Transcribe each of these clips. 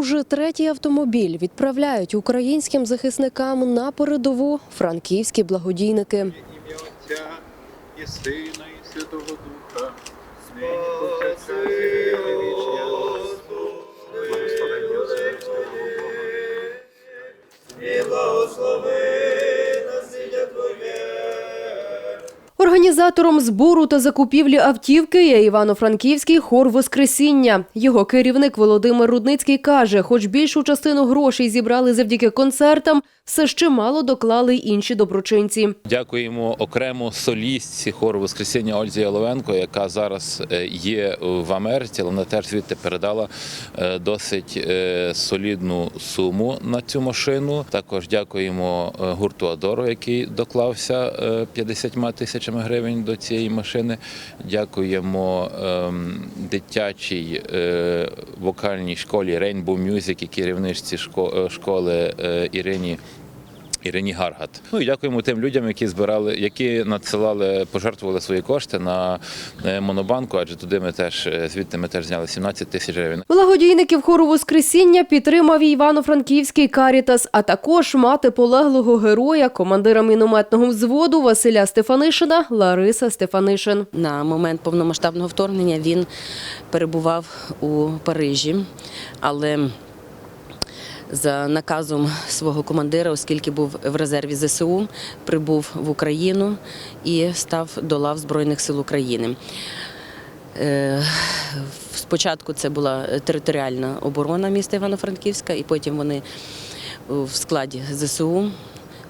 Уже третій автомобіль відправляють українським захисникам на передову франківські благодійники. ім'я і Сина, і Святого Духа. І віки Організатором збору та закупівлі автівки є Івано-Франківський хор Воскресіння. Його керівник Володимир Рудницький каже, хоч більшу частину грошей зібрали завдяки концертам, все ще мало доклали й інші доброчинці. Дякуємо окремо солістці хору Воскресіння Ользі Яловенко, яка зараз е, є в Америці, але вона теж звідти передала е, досить е, солідну суму на цю машину. Також дякуємо гурту Адоро, який доклався е, 50 тисячами гривень до цієї машини. Дякуємо ем, дитячій вокальній школі Rainbow Music і керівничці шко- школи Ірині. Ірині Гаргат. Ну і дякуємо тим людям, які збирали, які надсилали, пожертвували свої кошти на е, монобанку, адже туди ми теж е, звідти ми теж зняли 17 тисяч гривень. Благодійників хору Воскресіння підтримав і Івано-Франківський Карітас, а також мати полеглого героя, командира мінометного взводу Василя Стефанишина Лариса Стефанишин. На момент повномасштабного вторгнення він перебував у Парижі, але за наказом свого командира, оскільки був в резерві ЗСУ, прибув в Україну і став до лав Збройних сил України. Е, Спочатку це була територіальна оборона міста Івано-Франківська, і потім вони в складі ЗСУ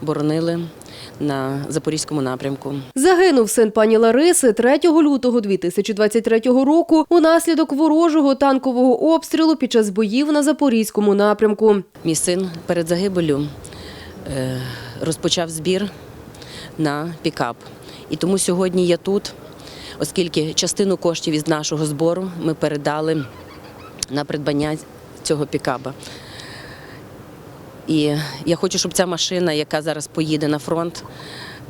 боронили на Запорізькому напрямку. Загинув син пані Лариси 3 лютого 2023 року унаслідок ворожого танкового обстрілу під час боїв на Запорізькому напрямку. Мій син перед загибелю е, розпочав збір на пікап. І тому сьогодні я тут, оскільки частину коштів із нашого збору ми передали на придбання цього пікаба. І я хочу, щоб ця машина, яка зараз поїде на фронт,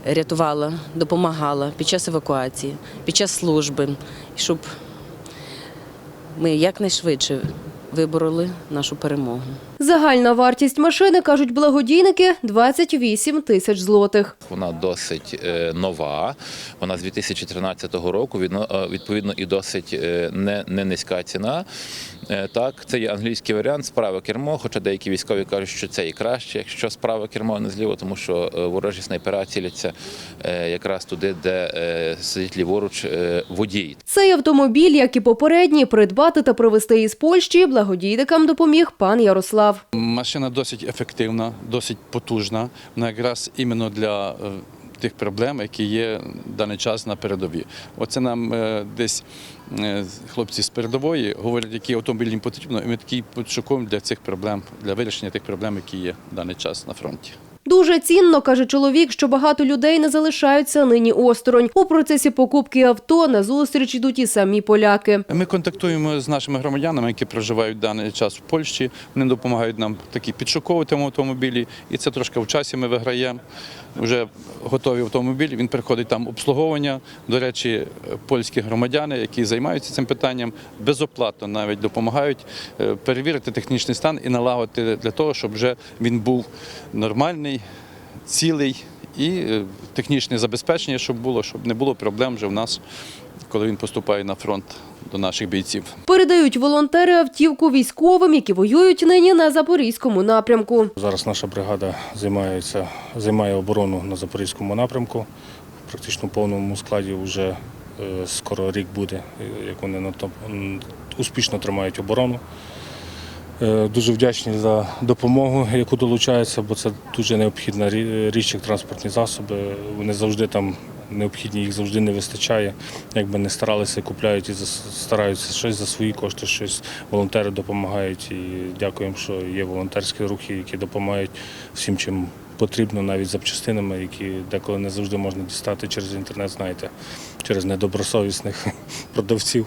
рятувала, допомагала під час евакуації, під час служби, щоб ми якнайшвидше вибороли нашу перемогу. Загальна вартість машини, кажуть благодійники, 28 тисяч злотих. Вона досить е, нова. Вона з 2013 року. Е, Відповідно, і досить е, не, не низька ціна. Так, це є англійський варіант справа кермо. Хоча деякі військові кажуть, що це і краще, якщо справа кермо, а не зліво, тому що ворожі снайпера ціляться якраз туди, де сидить ліворуч водій. Цей автомобіль, як і попередній, придбати та привезти із Польщі благодійникам допоміг пан Ярослав. Машина досить ефективна, досить потужна. Вона якраз іменно для е, тих проблем, які є в даний час на передовій. Оце нам е, десь е, хлопці з передової говорять, які автомобіль їм потрібно, і ми такі підшукуємо для цих проблем, для вирішення тих проблем, які є в даний час на фронті. Дуже цінно, каже чоловік, що багато людей не залишаються нині осторонь. У процесі покупки авто на зустріч йдуть і самі поляки. Ми контактуємо з нашими громадянами, які проживають в даний час в Польщі. Вони допомагають нам такі підшуковувати автомобілі, і це трошки в часі ми виграємо. Вже готовий автомобіль, він приходить там обслуговування. До речі, польські громадяни, які займаються цим питанням, безоплатно навіть допомагають е, перевірити технічний стан і налагодити для того, щоб вже він був нормальний, цілий і е, технічне забезпечення, щоб було, щоб не було проблем вже в нас, коли він поступає на фронт до наших бійців. Передають волонтери автівку військовим, які воюють нині на запорізькому напрямку. Зараз наша бригада займається, займає оборону на Запорізькому напрямку. Практично в повному складі вже е, скоро рік буде, е, як вони успішно тримають оборону. Е, Дуже вдячні за допомогу, яку долучаються, бо це дуже необхідна річ, як транспортні засоби. Вони завжди там необхідні, їх завжди не вистачає. Якби не старалися, купляють і стараються щось за свої кошти, щось волонтери допомагають. І дякуємо, що є волонтерські рухи, які допомагають всім, чим потрібно, навіть запчастинами, які деколи не завжди можна дістати через інтернет, знаєте, через недобросовісних продавців.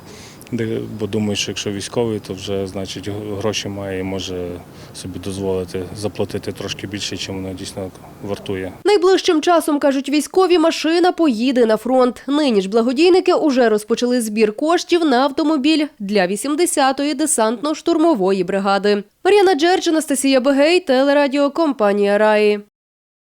Бо думаю, що якщо військовий, то вже значить гроші має і може собі дозволити заплатити трошки більше, чим воно дійсно вартує. Найближчим часом, кажуть військові, машина поїде на фронт. Нині ж благодійники уже розпочали збір коштів на автомобіль для 80-ї десантно-штурмової бригади. Мар'яна Джерч, Анастасія Бегей, телерадіокомпанія Раї.